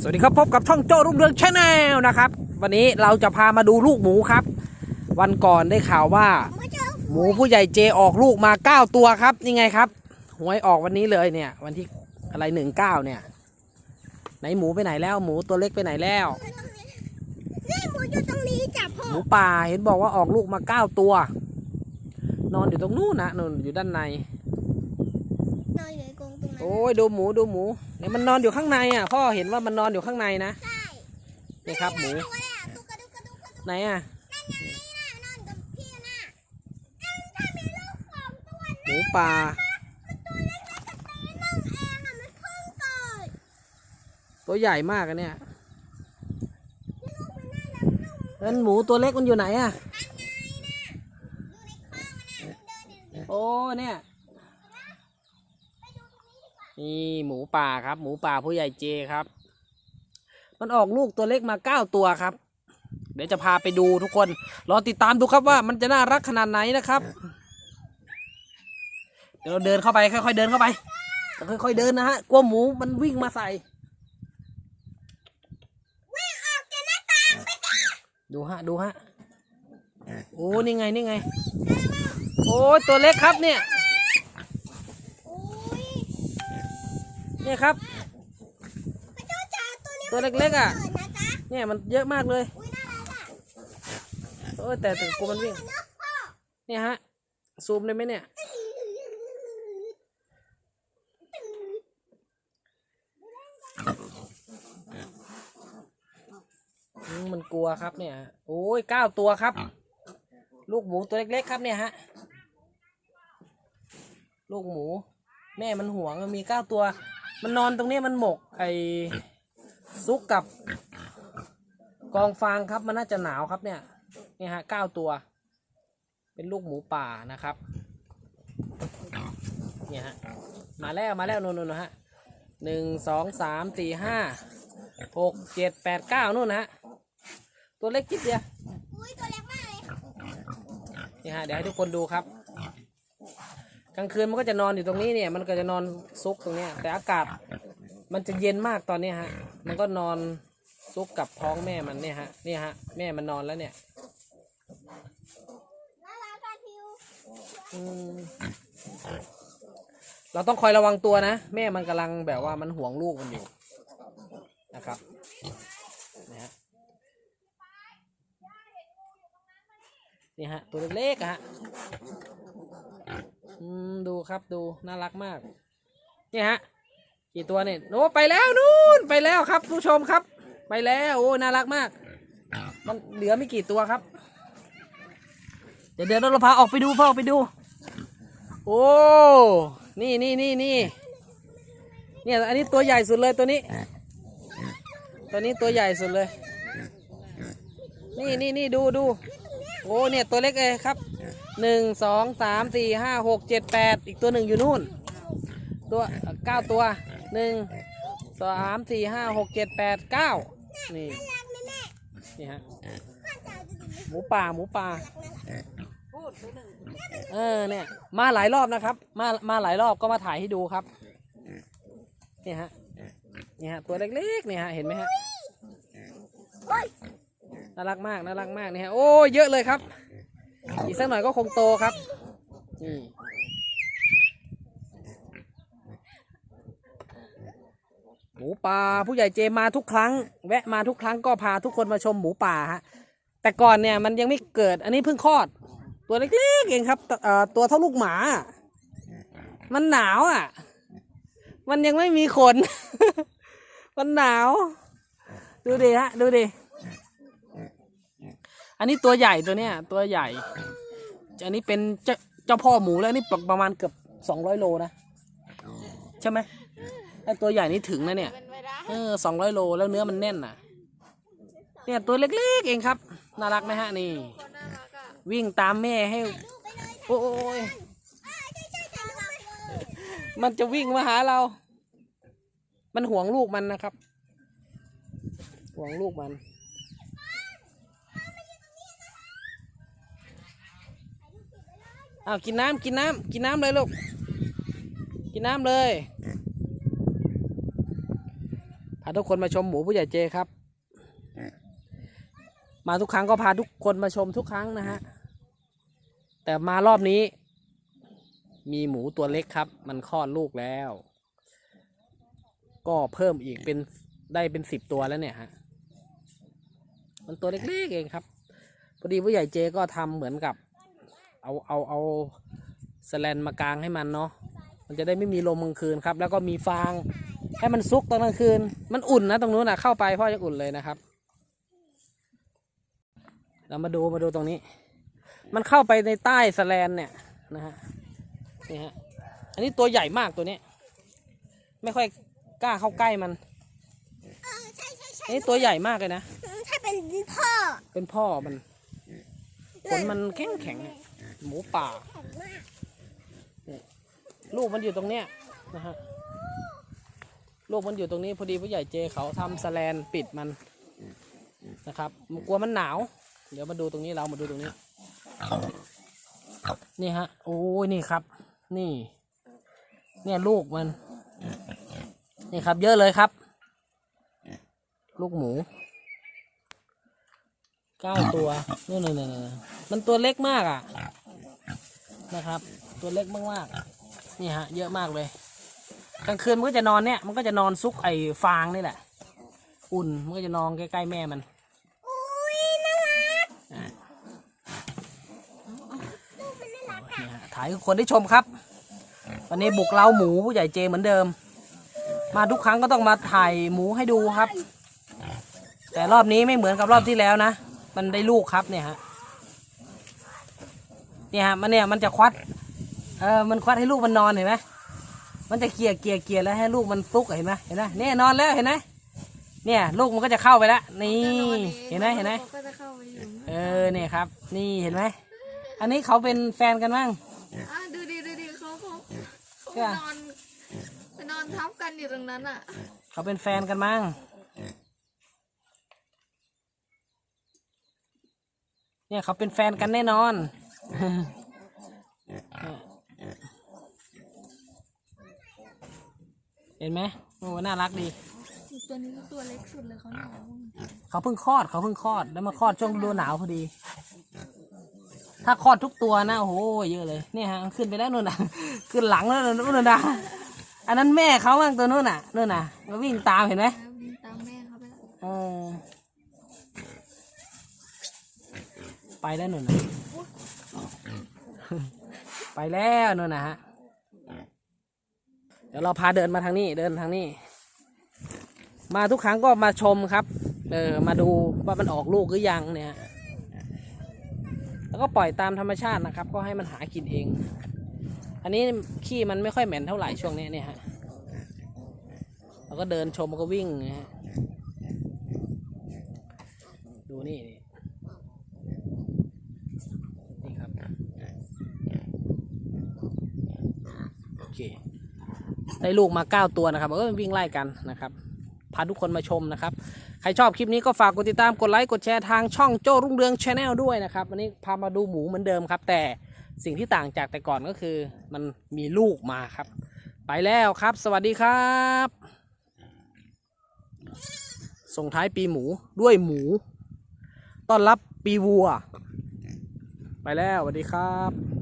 สวัสดีครับพบกับช่องโจ้รุ่งเรืองชาแนลนะครับ วันนี้เราจะพามาดูลูกหมูครับ วันก่อนได้ข่าวว่า หมูผู้ใหญ่เจออกลูกมาเก้าตัวครับนี่ไงครับหวยออกวันนี้เลยเนี่ย วันที่อะไรหนึ่งเก้าเนี่ย ไหนหมูไปไหนแล้ว หมูตัวเล็กไปไหนแล้วนี่หมูอยู่ตรงนี้จ้ะพ่อหมูป่าเห็นบอกว่าออกลูกมาเก้าตัว นอนอยู่ตรงนู้นนะนู่นอยู่ด้านในนอนอยู่ในกรงตรงนั้น โอ้ยดูหมูดูหมูเนี่ยมันนอนอยู่ข้างในอะพ่อเห็นว่ามันนอนอยู่ข้างในนะใช่นี่ครับหมูตัวเนี่ยตุ๊กกระดุกกระดุกกระดุกไหนอะนั่นไงน่ะนอนกับพี่น่ะเอ้าถ้ามีลูกสองตัวหมูป่ามันตัวเล็กๆแต่ตีหนึ่งเองอะมันเพิ่งเกิดตัวใหญ่มากอะเนี่ยนี่ลูกมันน่ารักนุ่มแล้วหมูตัวเล็กมันอยู่ไหนอะนั่นไงน่ะอยู่ในคลองมันน่ะมันเดินอยู่โอ้เนี่ยไปดูตรง นี้ดีกว่านี่หมูป่าครับ หมูป่าผู้ใหญ่เจครับ มันออกลูกตัวเล็กมาเก้าตัวครับ เดี๋ยวจะพาไปดูทุกคน รอติดตามดูครับว่ามันจะน่ารักขนาดไหนนะครับ เดี๋ยวเราเดินเข้าไปค่อย ๆ เดินเข้าไปค่อยๆเดินนะฮะกลัวหมูมันวิ่งมาใส่วิ่งออกจากหน้าต่างไปจ้ะดูฮะดูฮะโอ้นี่ไงนี่ไง โอ้ยตัวเล็กครับเนี่ย นี่ยครับ ตัวเล็กๆอะ เนี่ยมันเยอะมากเลยโอ้ยแต่ถึงกูมันวิ่งมันวิ่ง เนี่ยฮะ ซูมได้ไหมเนี่ยมมันกลัวครับเนี่ย โอ้ยเก้าตัวครับ ลูกหมูตัวเล็กๆครับเนี่ยฮะ ลูกหมู แม่มันห่วงมันมีเก้าตัว มันนอนตรงเนี้ยมันหมกไอซุกกับกองฟางครับมันน่าจะหนาวครับเนี่ยเนี่ยฮะเก้าตัว เป็นลูกหมูป่านะครับเนี่ยฮะมาแล้วมาแล้วนู่นนู่นนะฮะหนึ่งสองสามสี่ห้าหกเจ็ดแปดเก้านู่นนะฮะตัวเล็กจิดเดียวอุ้ยตัวเล็กมากเลยนี่ฮะเดี๋ยวให้ทุกคนดูครับ กลางคืนมันก็จะนอนอยู่ตรงนี้เนี่ยมันก็จะนอนซุกตรงเนี้ยแต่อากาศมันจะเย็นมากตอนเนี้ยฮะ มันก็นอนซุกกับท้องแม่มันเนี่ยฮะเนี่ยฮะ แม่มันนอนแล้วเนี่ยเราต้องคอยระวังตัวนะ แม่มันกำลังแบบว่ามันห่วงลูกมันอยู่นะครับนะฮะนี่ฮะตัวเล็กๆฮะ อืมดูครับดูน่ารักมากนี่ฮะ กี่ตัวเนี่ยโอ้ไปแล้วนู่นไปแล้วครับ ผู้ชมครับ ไปแล้วโอ้น่ารักมาก มันเหลือไม่กี่ตัวครับ เดี๋ยวเดี๋ยวเราพาออกไปดูพาออกไปดู โอ้นี่นี่นี่นี่เนี่ยอันนี้ตัวใหญ่สุดเลยตัวนี้ ตัวนี้ตัวใหญ่สุดเลย นี่นี่นี่ดูดูโอ้เนี่ยตัวเล็กเลยครับ หนึ่งสองสามสี่ห้าหกเจ็ดแปดอีกตัวหนึ่งอยู่นู่น ตัวเก้าตัวหนึ่งสามสี่ห้าหกเจ็ดแปดเก้านี่นี่ฮะหมูป่าหมูป่าเออเนี่ย มาหลายรอบนะครับ มามาหลายรอบก็มาถ่ายให้ดูครับนี่ฮะนี่ฮะตัวเล็กๆนี่ฮะเห็นไหมฮะน่ารักมากน่ารักมากนี่ฮะโอ้เยอะเลยครับ อีกสักหน่อยก็คงโตครับนี่หมูป่าผู้ใหญ่เจมาทุกครั้ง แวะมาทุกครั้งก็พาทุกคนมาชมหมูป่าฮะแต่ก่อนเนี่ยมันยังไม่เกิดอันนี้เพิ่งคลอด ตัวเล็กๆเองครับเอ่อตัวเท่าลูกหมา มันหนาวอะ มันยังไม่มีขน มันหนาว ดูดิฮะ ดูดิ อันนี้ตัวใหญ่ตัวเนี้ยตัวใหญ่ อันนี้เป็นเจ้าเจ้าพ่อหมูแล้วนี่ประมาณเกือบสองร้อยโลนะใช่ไหมไอตัวใหญ่นี่ถึงนะเนี่ยเป็นไปได้เออสองร้อยโลแล้วเนื้อมันแน่นน่ะ เนี่ยตัวเล็กๆเองครับ น่ารักไหมฮะนี่ คนน่ารักอะวิ่งตามแม่ให้ โอ้ยมันจะวิ่งมาหาเรา มันห่วงลูกมันนะครับ ห่วงลูกมัน อากินน้ำกินน้ำกินน้ำเลยลูก กินน้ำเลยพาทุกคนมาชมหมูผู้ใหญ่เจครับ มาทุกครั้งก็พาทุกคนมาชมทุกครั้งนะฮะ แต่มารอบนี้ มีหมูตัวเล็กครับ มันคลอดลูกแล้ว ก็เพิ่มอีกเป็นได้เป็นสิบตัวแล้วเนี่ยฮะ มันตัวเล็กๆเองครับพอดีผู้ใหญ่เจก็ทำเหมือนกับ เอาเอาเอาสแลนมากางให้มันเนาะมันจะได้ไม่มีลมกลางคืนครับ แล้วก็มีฟางให้มันซุกตอนกลางคืน มันอุ่นนะตรงนู้นนะเข้าไปพ่อจะอุ่นเลยนะครับ เรามาดูมาดูตรงนี้ มันเข้าไปในใต้สแลนเนี่ยนะฮะนี่ฮะอันนี้ตัวใหญ่มากตัวนี้ ไม่ค่อยกล้าเข้าใกล้มันเออใช่ใช่ใช่อันนี้ตัวใหญ่มากเลยนะถ้าเป็นพ่อเป็นพ่อมันขนมันแข็งแข็งๆอะ หมูป่า ลูกมันอยู่ตรงเนี้ยนะฮะ ลูกมันอยู่ตรงนี้พอดีผู้ใหญ่เจเขาทำสแลนปิดมันนะครับมันกลัวมันหนาว เดี๋ยวมาดูตรงนี้เรามาดูตรงนี้ นี่ฮะ โอ้ยนี่ครับ นี่ เนี่ยลูกมัน นี่ครับ เยอะเลยครับ ลูกหมูเก้าตัวนู่นนี่นมันตัวเล็กมากอะ นะครับ ตัวเล็กมากๆนี่ฮะ เยอะมากเลยกลางคืนมันก็จะนอนเนี่ยมันก็จะนอนซุกไอ้ฟางนี่แหละ อุ่นมันก็จะนอนใกล้ๆแม่มันอุ้ยน่ารักอ่าลูกมันน่ารักนี่ฮะถ่ายให้คนได้ชมครับ วันนี้บุกเล้าหมูผู้ใหญ่เจเหมือนเดิม มาทุกครั้งก็ต้องมาถ่ายหมูให้ดูครับ แต่รอบนี้ไม่เหมือนกับรอบที่แล้วนะ มันได้ลูกครับเนี่ยฮะ เนี่ยฮะมันเนี่ยมันจะควัด เออมันควัดให้ลูกมันนอนเห็นไหมมันจะเกลี่ยเกลี่ยเกลี่ยแล้วให้ลูกมันฟุกเห็นไหมเห็นไหมเนี่ยนอนแล้วเห็นไหมเนี่ยลูกมันก็จะเข้าไปแล้วนี่เห็นไหมเห็นไหมก็จะเข้าไปอยู่เออเนี่ยครับ นี่เห็นไหมอันนี้เขาเป็นแฟนกันมั้งอะดูดิดูดิเขาเขาเขาเนี่ยไปนอนไปนอนทับกันอยู่ตรงนั้นอะ เขาเป็นแฟนกันมั้งเนี่ยเขาเป็นแฟนกันแน่นอน เห็นไหมโอ้น่ารักดี ตัวนี้ก็ตัวเล็กสุดเลยเขาหนาวเขาเพิ่งคลอดเขาเพิ่งคลอดแล้วมาคลอดช่วงฤดูหนาวพอดี ถ้าคลอดทุกตัวนะโอ้โหเยอะเลยเนี่ยฮะขึ้นไปแล้วนู่นน่ะ ขึ้นหลังแล้วนู่นน่ะอันนั้นแม่เขาบ้างตัวนู่นน่ะนู่นน่ะก็วิ่งตามเห็นไหมแล้ววิ่งตามแม่เขาไปแล้วเออไปแล้วนู่นน่ะ ไปแล้วนู่นนะฮะ เดี๋ยวเราพาเดินมาทางนี้เดินทางนี้ มาทุกครั้งก็มาชมครับ เออมาดูว่ามันออกลูกหรือยังเนี่ย แล้วก็ปล่อยตามธรรมชาตินะครับ ก็ให้มันหากินเอง อันนี้ขี้มันไม่ค่อยเหม็นเท่าไหร่ช่วงนี้เนี่ยฮะเราก็เดินชมมันก็วิ่งนะฮะ ดูนี่นี่นี่ครับ โอ เคได้ลูกมาเก้าตัวนะครับเออวิ่งไล่กันนะครับพาทุกคนมาชมนะครับ ใครชอบคลิปนี้ก็ฝากกดติดตามกดไลค์กดแชร์ทางช่องโจ้รุ่งเรืองชาแนลด้วยนะครับวันนี้พามาดูหมูเหมือนเดิมครับ แต่สิ่งที่ต่างจากแต่ก่อนก็คือ มันมีลูกมาครับ ไปแล้วครับ สวัสดีครับส่งท้ายปีหมูด้วยหมู ต้อนรับปีวัว ไปแล้วสวัสดีครับ